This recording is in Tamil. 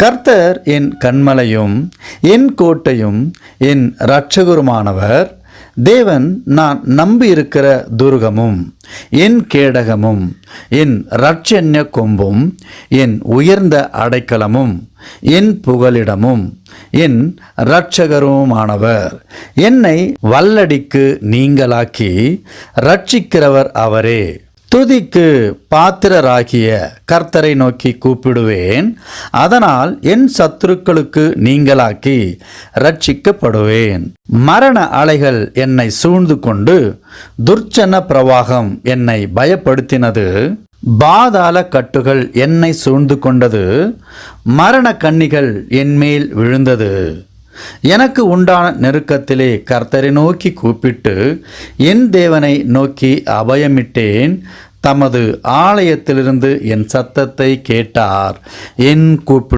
கர்த்தர் என் கண்மலையும் என் கோட்டையும் என் இரட்சகருமானவர். தேவன் நான் நம்பியிருக்கிற துர்கமும் என் கேடகமும் என் இரட்சண்ய கொம்பும் என் உயர்ந்த அடைக்கலமும் என் புகலிடமும் என் இரட்சகருமானவர். என்னை வல்லடிக்கு நீங்களாக்கி ரட்சிக்கிறவர் அவரே. துதிக்கு பாத்திரராகிய கர்த்தரை நோக்கி கூப்பிடுவேன். அதனால் என் சத்துருக்களுக்கு நீங்களாக்கி ரட்சிக்கப்படுவேன் மரண அலைகள் என்னை சூழ்ந்து கொண்டு துர்ச்சன பிரவாகம் என்னை பயப்படுத்தினது. பாதாள கட்டுகள் என்னை சூழ்ந்து கொண்டது. மரண கன்னிகள் என்மேல் விழுந்தது. எனக்கு உண்டான நெருக்கத்திலே கர்த்தரை நோக்கி கூப்பிட்டு என் தேவனை நோக்கி அபயமிட்டேன். தமது ஆலயத்திலிருந்து என் சத்தத்தை கேட்டார். என் கூப்பிட்டு